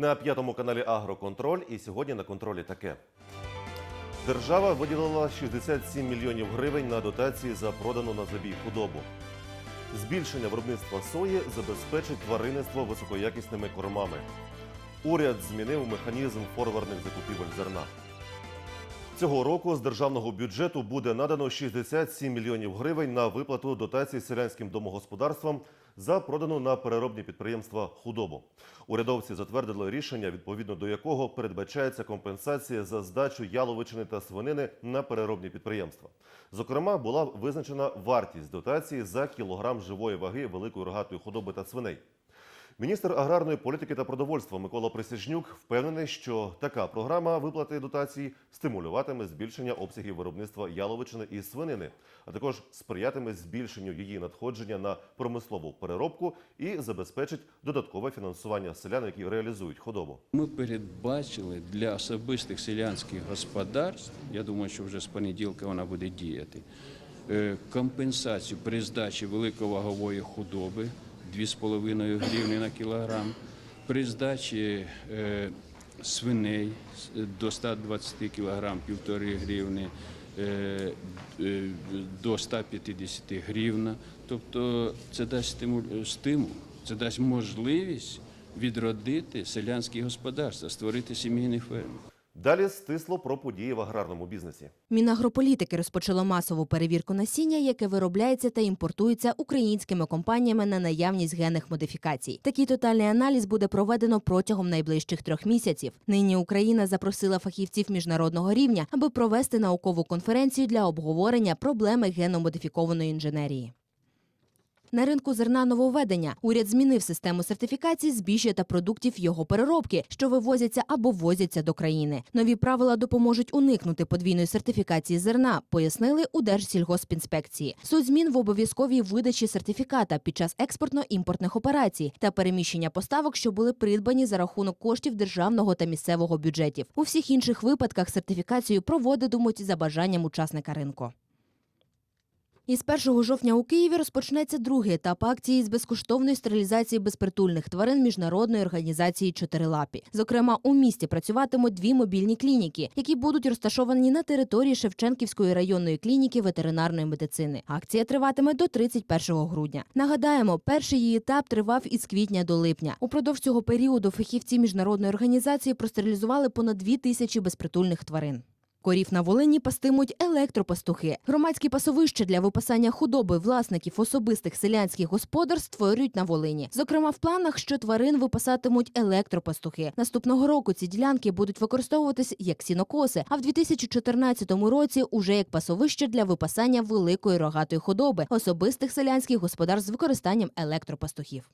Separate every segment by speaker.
Speaker 1: На п'ятому каналі Агроконтроль і сьогодні на контролі таке. Держава виділила 67 мільйонів гривень на дотації за продану на забій худобу. Збільшення виробництва сої забезпечить тваринництво високоякісними кормами. Уряд змінив механізм форвардних закупівель зерна. Цього року з державного бюджету буде надано 67 мільйонів гривень на виплату дотацій селянським домогосподарствам за продану на переробні підприємства худобу. Урядовці затвердили рішення, відповідно до якого передбачається компенсація за здачу яловичини та свинини на переробні підприємства. Зокрема, була визначена вартість дотації за кілограм живої ваги великої рогатої худоби та свиней. Міністр аграрної політики та продовольства Микола Присяжнюк впевнений, що така програма виплати дотацій стимулюватиме збільшення обсягів виробництва яловичини і свинини, а також сприятиме збільшенню її надходження на промислову переробку і забезпечить додаткове фінансування селян, які реалізують худобу.
Speaker 2: Ми передбачили для особистих селянських господарств, я думаю, що вже з понеділка вона буде діяти, е, компенсацію при здачі великовагової худоби 2,5 гривні на кілограм, при здачі е, свиней до 120 кілограм 1,5 гривні, е, е, до 150 гривна. Тобто це дасть стимул, це дасть можливість відродити селянські господарства, створити сімейний ферм.
Speaker 1: Далі стисло про події в аграрному бізнесі.
Speaker 3: Мінагрополітики розпочало масову перевірку насіння, яке виробляється та імпортується українськими компаніями на наявність генних модифікацій. Такий тотальний аналіз буде проведено протягом найближчих трьох місяців. Нині Україна запросила фахівців міжнародного рівня, аби провести наукову конференцію для обговорення проблеми генномодифікованої інженерії. На ринку зерна нововведення уряд змінив систему сертифікації збіжжя та продуктів його переробки, що вивозяться або ввозяться до країни. Нові правила допоможуть уникнути подвійної сертифікації зерна, пояснили у Держсільгоспінспекції. Суть змін в обов'язковій видачі сертифіката під час експортно-імпортних операцій та переміщення поставок, що були придбані за рахунок коштів державного та місцевого бюджетів. У всіх інших випадках сертифікацію проводитимуть за бажанням учасника ринку. Із 1 жовтня у Києві розпочнеться другий етап акції з безкоштовної стерилізації безпритульних тварин міжнародної організації Чотирилапі. Зокрема, у місті працюватимуть дві мобільні клініки, які будуть розташовані на території Шевченківської районної клініки ветеринарної медицини. Акція триватиме до 31 грудня. Нагадаємо, перший її етап тривав із квітня до липня. Упродовж цього періоду фахівці міжнародної організації простерилізували понад дві тисячі безпритульних тварин. Корів на Волині пастимуть електропастухи. Громадські пасовища для випасання худоби власників особистих селянських господарств створюють на Волині. Зокрема, в планах, що тварин випасатимуть електропастухи. Наступного року ці ділянки будуть використовуватись як сінокоси, а в 2014 році уже як пасовище для випасання великої рогатої худоби особистих селянських господарств з використанням електропастухів.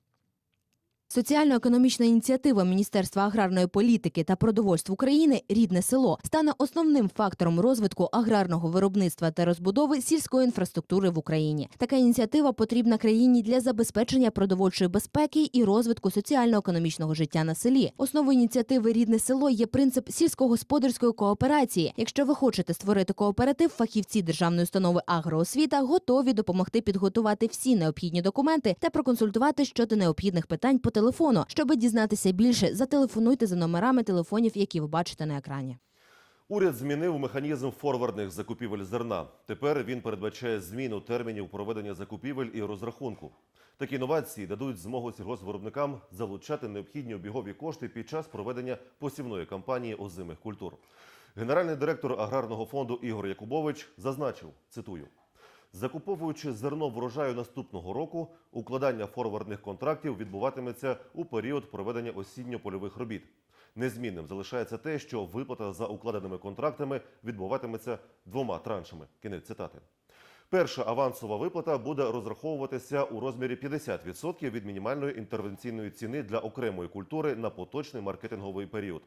Speaker 3: Соціально-економічна ініціатива Міністерства аграрної політики та продовольств України Рідне село стане основним фактором розвитку аграрного виробництва та розбудови сільської інфраструктури в Україні. Така ініціатива потрібна країні для забезпечення продовольчої безпеки і розвитку соціально-економічного життя на селі. Основою ініціативи Рідне село є принцип сільськогосподарської кооперації. Якщо ви хочете створити кооператив, фахівці державної установи агроосвіта готові допомогти підготувати всі необхідні документи та проконсультувати щодо необхідних питань телефону. Щоби дізнатися більше, зателефонуйте за номерами телефонів, які ви бачите на екрані.
Speaker 1: Уряд змінив механізм форвардних закупівель зерна. Тепер він передбачає зміну термінів проведення закупівель і розрахунку. Такі новації дадуть змогу сільгоспвиробникам залучати необхідні обігові кошти під час проведення посівної кампанії озимих культур. Генеральний директор аграрного фонду Ігор Якубович зазначив, цитую. Закуповуючи зерно врожаю наступного року, укладання форвардних контрактів відбуватиметься у період проведення осінньо-польових робіт. Незмінним залишається те, що виплата за укладеними контрактами відбуватиметься двома траншами. Кінець цитати. Перша авансова виплата буде розраховуватися у розмірі 50% від мінімальної інтервенційної ціни для окремої культури на поточний маркетинговий період.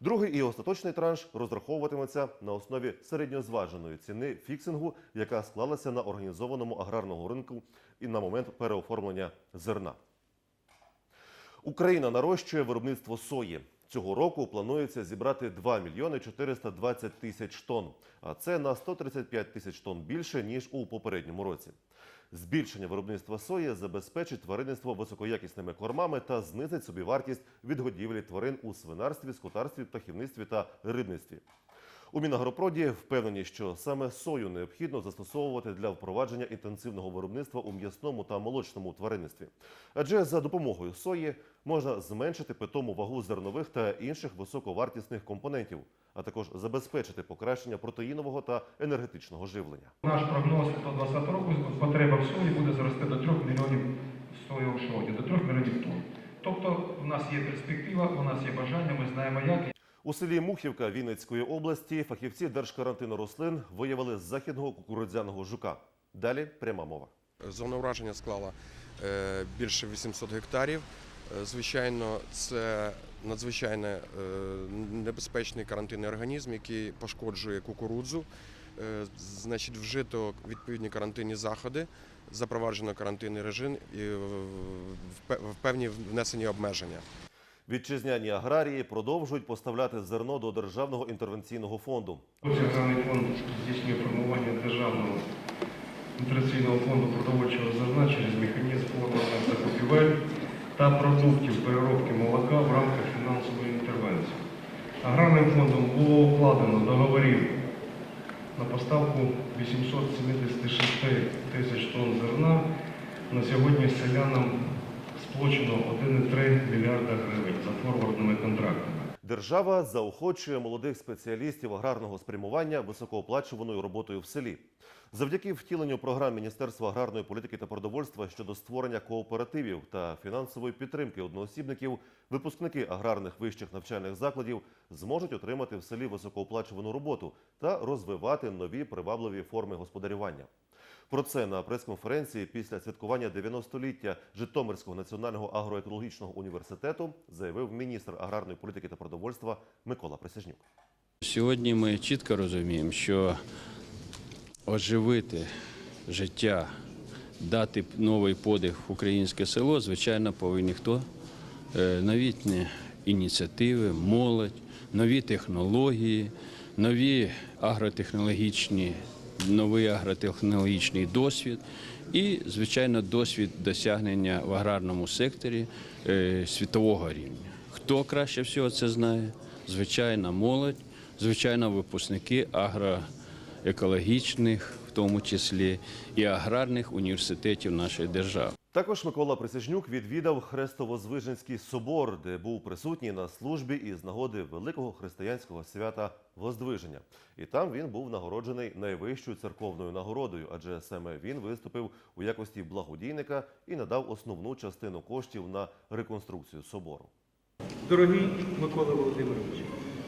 Speaker 1: Другий і остаточний транш розраховуватиметься на основі середньозваженої ціни фіксингу, яка склалася на організованому аграрному ринку і на момент переоформлення зерна. Україна нарощує виробництво сої. Цього року планується зібрати 2 мільйони 420 тисяч тонн, а це на 135 тисяч тонн більше ніж у попередньому році. Збільшення виробництва сої забезпечить тваринництво високоякісними кормами та знизить собівартість вартість годівлі тварин у свинарстві, скотарстві, птахівництві та рибництві. У Мінагропроді впевнені, що саме сою необхідно застосовувати для впровадження інтенсивного виробництва у м'ясному та молочному тваринництві. Адже за допомогою сої можна зменшити питому вагу зернових та інших високовартісних компонентів, а також забезпечити покращення протеїнового та енергетичного живлення.
Speaker 4: Наш прогноз до 2020 року потреба в сої буде зрости до 3 мільйонів соєвих шроті, до 3 мільйонів тонн. Тобто в нас є перспектива, у нас є бажання, ми знаємо як.
Speaker 1: У селі Мухівка Вінницької області фахівці Держкарантину рослин виявили західного кукурудзяного жука. Далі пряма мова.
Speaker 5: Зона ураження склала е, більше 800 гектарів. Е, Звичайно, це надзвичайно е, небезпечний карантинний організм, який пошкоджує кукурудзу. Значить, вжито відповідні карантинні заходи, запроваджено карантинний режим і в певні внесені обмеження.
Speaker 1: Вітчизняні аграрії продовжують поставляти зерно до державного інтервенційного фонду.
Speaker 4: Державний фонд здійснює формування державного інтераційного фонду продовольчого зерна через механізм формування закупівель та продуктів переробки молока в рамках фінансової інтервенції. Аграрним фондом було укладено договорів на поставку 876 тисяч тонн зерна. На сьогодні селянам сплочено 1,3 мільярда гривень за форвардними контрактами.
Speaker 1: Держава заохочує молодих спеціалістів аграрного спрямування високооплачуваною роботою в селі. Завдяки втіленню програм Міністерства аграрної політики та продовольства щодо створення кооперативів та фінансової підтримки одноосібників, випускники аграрних вищих навчальних закладів зможуть отримати в селі високооплачувану роботу та розвивати нові привабливі форми господарювання. Про це на прес-конференції після святкування 90-ліття Житомирського національного агроекологічного університету заявив міністр аграрної політики та продовольства Микола Присяжнюк.
Speaker 2: Сьогодні ми чітко розуміємо, що оживити життя, дати новий подих в українське село, звичайно, повинні хто? Е, Новітні ініціативи, молодь, нові технології, нові агротехнологічні, новий агротехнологічний досвід і, звичайно, досвід досягнення в аграрному секторі е, світового рівня. Хто краще всього це знає? Звичайно, молодь, звичайно, випускники агроекологічних, в тому числі і аграрних університетів нашої держави.
Speaker 1: Також Микола Присяжнюк відвідав Хрестово-Звиженський собор, де був присутній на службі із нагоди великого християнського свята Воздвиження. І там він був нагороджений найвищою церковною нагородою, адже саме він виступив у якості благодійника і надав основну частину коштів на реконструкцію собору.
Speaker 6: Дорогий Микола Володимирович,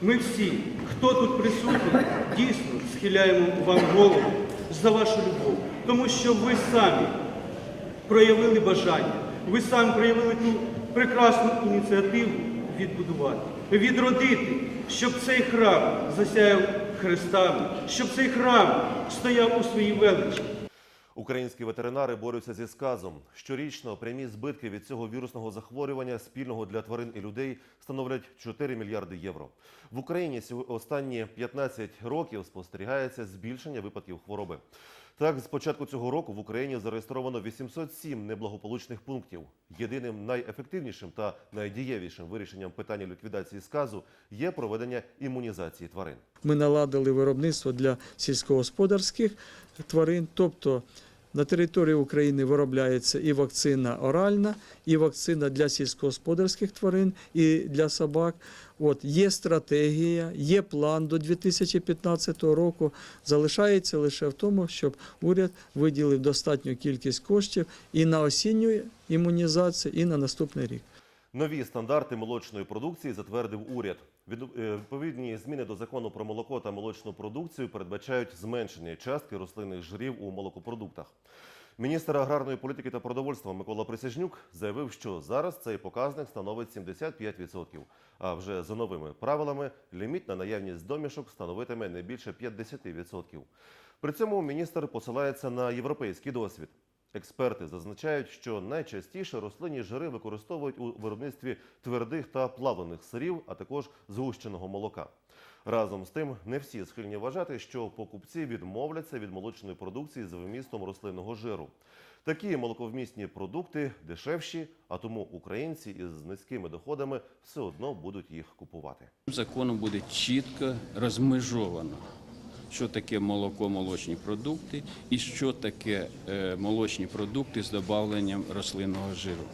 Speaker 6: ми всі, хто тут присутній, дійсно схиляємо вам голову за вашу любов, тому що ви самі проявили бажання, ви самі проявили ту прекрасну ініціативу відбудувати, відродити, щоб цей храм засяяв хрестами, щоб цей храм стояв у своїй величі.
Speaker 1: Українські ветеринари борються зі сказом. Щорічно прямі збитки від цього вірусного захворювання спільного для тварин і людей становлять 4 мільярди євро. В Україні останні 15 років спостерігається збільшення випадків хвороби. Так, з початку цього року в Україні зареєстровано 807 неблагополучних пунктів. Єдиним найефективнішим та найдієвішим вирішенням питання ліквідації сказу є проведення імунізації тварин.
Speaker 7: Ми наладили виробництво для сільськогосподарських тварин, тобто на території України виробляється і вакцина оральна, і вакцина для сільськогосподарських тварин, і для собак. От є стратегія, є план до 2015 року. Залишається лише в тому, щоб уряд виділив достатню кількість коштів і на осінню імунізацію, і на наступний рік.
Speaker 1: Нові стандарти молочної продукції затвердив уряд. Е, Відповідні зміни до закону про молоко та молочну продукцію передбачають зменшення частки рослинних жирів у молокопродуктах. Міністр аграрної політики та продовольства Микола Присяжнюк заявив, що зараз цей показник становить 75%, а вже за новими правилами ліміт на наявність домішок становитиме не більше 50%. При цьому міністр посилається на європейський досвід. Експерти зазначають, що найчастіше рослинні жири використовують у виробництві твердих та плавлених сирів, а також згущеного молока. Разом з тим, не всі схильні вважати, що покупці відмовляться від молочної продукції з вмістом рослинного жиру. Такі молоковмісні продукти дешевші, а тому українці із низькими доходами все одно будуть їх купувати.
Speaker 2: Законом буде чітко розмежовано, що таке молоко, молочні продукти і що таке е, молочні продукти з додавленням рослинного жиру.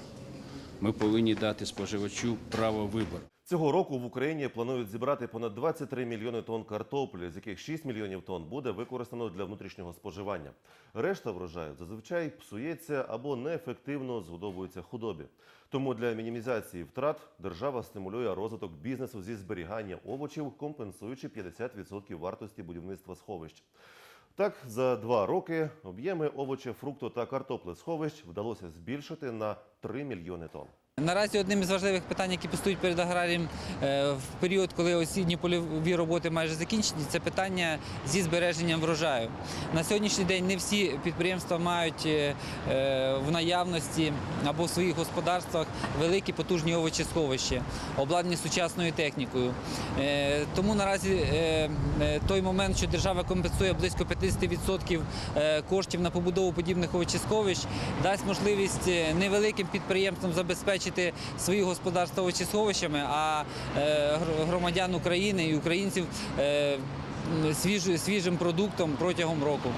Speaker 2: Ми повинні дати споживачу право вибору.
Speaker 1: Цього року в Україні планують зібрати понад 23 мільйони тонн картоплі, з яких 6 мільйонів тонн буде використано для внутрішнього споживання. Решта врожаю зазвичай псується або неефективно згодовується худобі. Тому для мінімізації втрат держава стимулює розвиток бізнесу зі зберігання овочів, компенсуючи 50% вартості будівництва сховищ. Так, за два роки об'єми овочі, фрукту та картопли сховищ вдалося збільшити на 3 мільйони тонн.
Speaker 8: Наразі одним із важливих питань, які постають перед аграрієм е, в період, коли осінні польові роботи майже закінчені, це питання зі збереженням врожаю. На сьогоднішній день не всі підприємства мають е, е, в наявності або в своїх господарствах великі потужні овочесховища, обладнані сучасною технікою. Тому наразі той момент, що держава компенсує близько 50% е, коштів на побудову подібних овочесховищ, дасть можливість невеликим підприємствам забезпечити свої господарства овочесховищами, а е, громадян України і українців е, свіжим продуктом протягом року.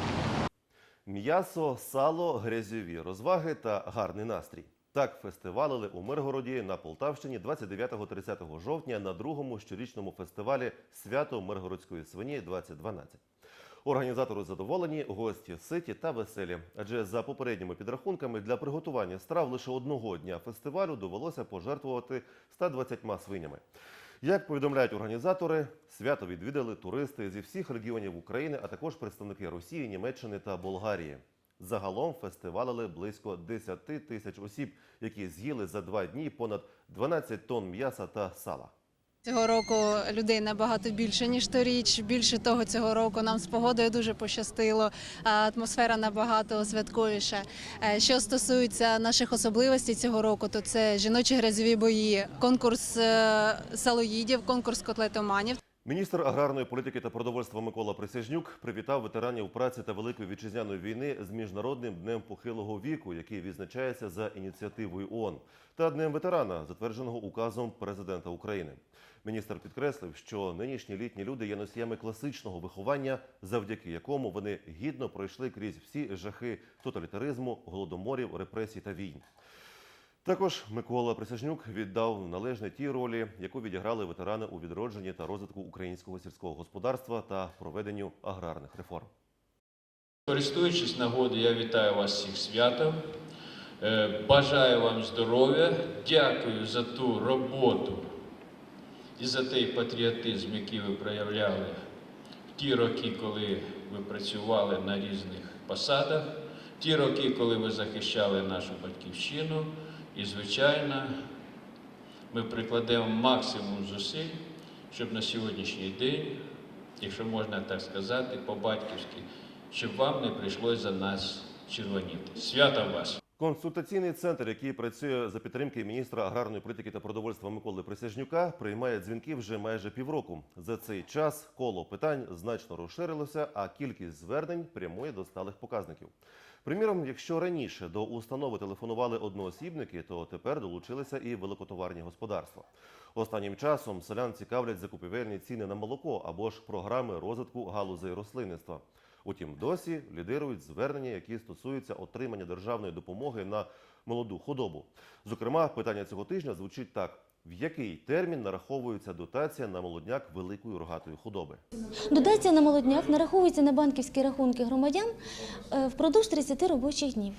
Speaker 1: М'ясо, сало, грязьові розваги та гарний настрій. Так фестивалили у Миргороді на Полтавщині 29-30 жовтня на другому щорічному фестивалі Свято Миргородської свині 2012. Організатори задоволені, гості ситі та веселі. Адже за попередніми підрахунками для приготування страв лише одного дня фестивалю довелося пожертвувати 120 свинями. Як повідомляють організатори, свято відвідали туристи зі всіх регіонів України, а також представники Росії, Німеччини та Болгарії. Загалом фестивалили близько 10 тисяч осіб, які з'їли за два дні понад 12 тонн м'яса та сала.
Speaker 9: Цього року людей набагато більше ніж торіч. Більше того, цього року нам з погодою дуже пощастило. Атмосфера набагато святковіша. Е, Що стосується наших особливостей цього року, то це жіночі грязьові бої, конкурс е, салоїдів, конкурс котлетоманів.
Speaker 1: Міністр аграрної політики та продовольства Микола Присяжнюк привітав ветеранів праці та Великої вітчизняної війни з міжнародним днем похилого віку, який відзначається за ініціативою ООН, та днем ветерана, затвердженого указом президента України. Міністр підкреслив, що нинішні літні люди є носіями класичного виховання, завдяки якому вони гідно пройшли крізь всі жахи тоталітаризму, голодоморів, репресій та війн. Також Микола Присяжнюк віддав належне тій ролі, яку відіграли ветерани у відродженні та розвитку українського сільського господарства та проведенню аграрних реформ.
Speaker 2: Користуючись нагодою, я вітаю вас всіх святом. Е, Бажаю вам здоров'я. Дякую за ту роботу і за той патріотизм, який ви проявляли в ті роки, коли ви працювали на різних посадах, ті роки, коли ви захищали нашу батьківщину. І, звичайно, ми прикладемо максимум зусиль, щоб на сьогоднішній день, якщо можна так сказати, по-батьківськи, щоб вам не прийшлось за нас червоніти. Свято вас!
Speaker 1: Консультаційний центр, який працює за підтримки міністра аграрної політики та продовольства Миколи Присяжнюка, приймає дзвінки вже майже півроку. За цей час коло питань значно розширилося, а кількість звернень прямує до сталих показників. Приміром, якщо раніше до установи телефонували одноосібники, то тепер долучилися і великотоварні господарства. Останнім часом селян цікавлять закупівельні ціни на молоко або ж програми розвитку галузей рослинництва. Утім, досі лідирують звернення, які стосуються отримання державної допомоги на молоду худобу. Зокрема, питання цього тижня звучить так: в який термін нараховується дотація на молодняк великої рогатої худоби?
Speaker 10: Дотація на молодняк нараховується на банківські рахунки громадян е, впродовж 30 робочих днів.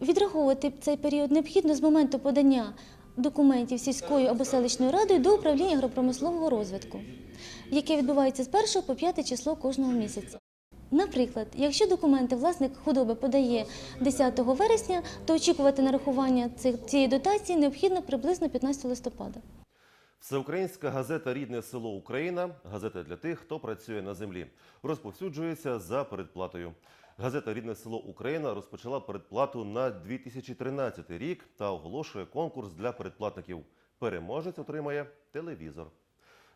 Speaker 10: Відраховувати цей період необхідно з моменту подання документів сільською або селищною радою до управління агропромислового розвитку, яке відбувається з 1 по 5 число кожного місяця. Наприклад, якщо документи власник худоби подає 10 вересня, то очікувати нарахування цієї дотації необхідно приблизно 15 листопада.
Speaker 1: Всеукраїнська газета Рідне село Україна газета для тих, хто працює на землі, розповсюджується за передплатою. Газета Рідне село Україна розпочала передплату на 2013 рік та оголошує конкурс для передплатників. Переможець отримає телевізор.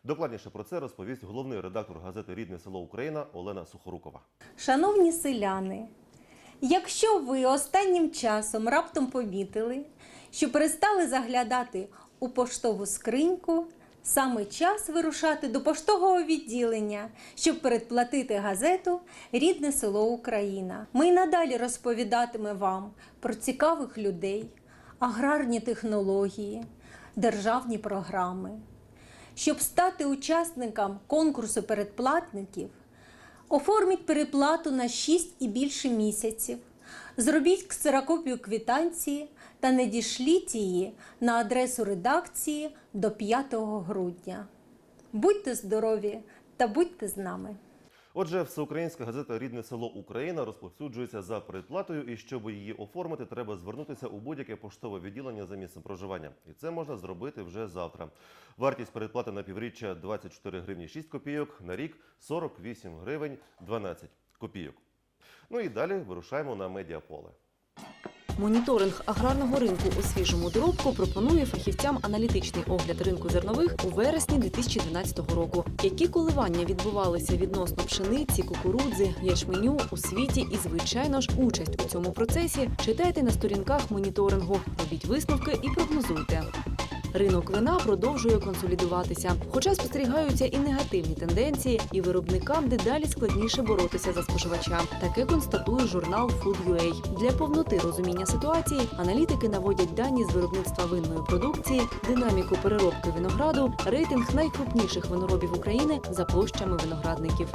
Speaker 1: Докладніше про це розповість головний редактор газети Рідне село Україна Олена Сухорукова.
Speaker 11: Шановні селяни, Якщо ви останнім часом раптом помітили, що перестали заглядати у поштову скриньку, саме час вирушати до поштового відділення, щоб передплатити газету Рідне село Україна. Ми й надалі розповідатиме вам про цікавих людей, аграрні технології, державні програми. Щоб стати учасником конкурсу передплатників, оформіть переплату на 6 і більше місяців, зробіть ксерокопію квитанції та надішліть її на адресу редакції до 5 грудня. Будьте здорові та будьте з нами!
Speaker 1: Отже, всеукраїнська газета Рідне село Україна розповсюджується за передплатою, і щоб її оформити, треба звернутися у будь-яке поштове відділення за місцем проживання. І це можна зробити вже завтра. Вартість передплати на півріччя 24 гривні 6 копійок, на рік 48 гривень 12 копійок. Ну і далі вирушаємо на медіаполе.
Speaker 12: Моніторинг аграрного ринку у свіжому доробку пропонує фахівцям аналітичний огляд ринку зернових у вересні 2012 року. Які коливання відбувалися відносно пшениці, кукурудзи, ячменю у світі і, звичайно ж, участь у цьому процесі читайте на сторінках моніторингу, робіть висновки і прогнозуйте. Ринок вина продовжує консолідуватися, хоча спостерігаються і негативні тенденції, і виробникам дедалі складніше боротися за споживача. Таке констатує журнал Food.ua. Для повноти розуміння ситуації аналітики наводять дані з виробництва винної продукції, динаміку переробки винограду, рейтинг найкрупніших виноробів України за площами виноградників.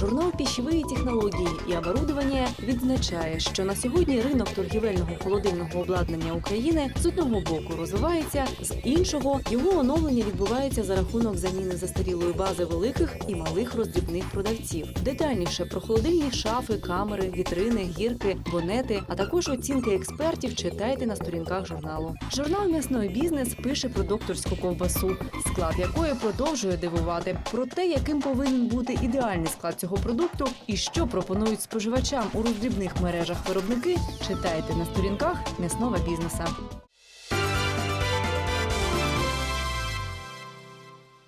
Speaker 12: Журнал «Пищевые технології і оборудовання відзначає, що на сьогодні ринок торгівельного холодильного обладнання України з одного боку розвивається, з іншого його оновлення відбувається за рахунок заміни застарілої бази великих і малих роздрібних продавців. Детальніше про холодильні шафи, камери, вітрини, гірки, бонети, а також оцінки експертів читайте на сторінках журналу. Журнал М'ясний бізнес пише про докторську ковбасу, склад якої продовжує дивувати про те, яким повинен бути ідеальний склад цього продукту і що пропонують споживачам у роздрібних мережах виробники. Читайте на сторінках м'ясного бізнеса.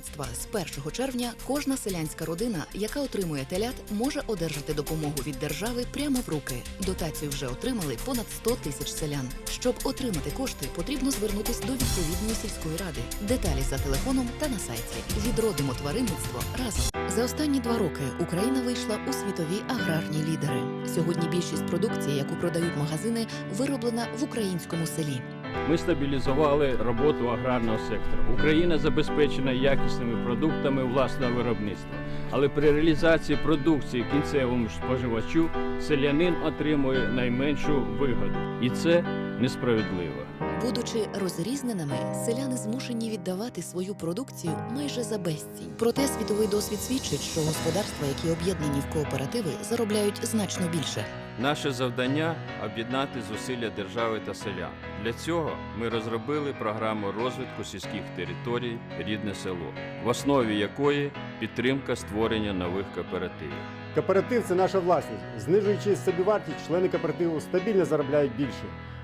Speaker 13: тваринництва з 1 червня кожна селянська родина, яка отримує телят, може одержати допомогу від держави прямо в руки. Дотацію вже отримали понад 100 тисяч селян. Щоб отримати кошти, потрібно звернутися до відповідної сільської ради. Деталі за телефоном та на сайті. Відродимо тваринництво разом. За останні два роки Україна вийшла у світові аграрні лідери. Сьогодні більшість продукції, яку продають магазини, вироблена в українському селі.
Speaker 2: Ми стабілізували роботу аграрного сектору. Україна забезпечена якісними продуктами власного виробництва. Але при реалізації продукції кінцевому споживачу селянин отримує найменшу вигоду, і це несправедливо.
Speaker 13: Будучи розрізненими, селяни змушені віддавати свою продукцію майже за безцінь. Проте світовий досвід свідчить, що господарства, які об'єднані в кооперативи, заробляють значно більше.
Speaker 2: Наше завдання об'єднати зусилля держави та селян. Для цього ми розробили програму розвитку сільських територій Рідне село, в основі якої підтримка створення нових кооперативів.
Speaker 14: Кооператив це наша власність. Знижуючи собівартість, члени кооперативу стабільно заробляють більше.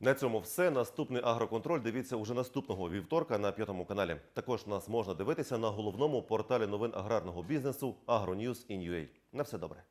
Speaker 1: На цьому все. Наступний агроконтроль дивіться уже наступного вівторка на п'ятому каналі. Також нас можна дивитися на головному порталі новин аграрного бізнесу AgroNews.in.ua. На все добре.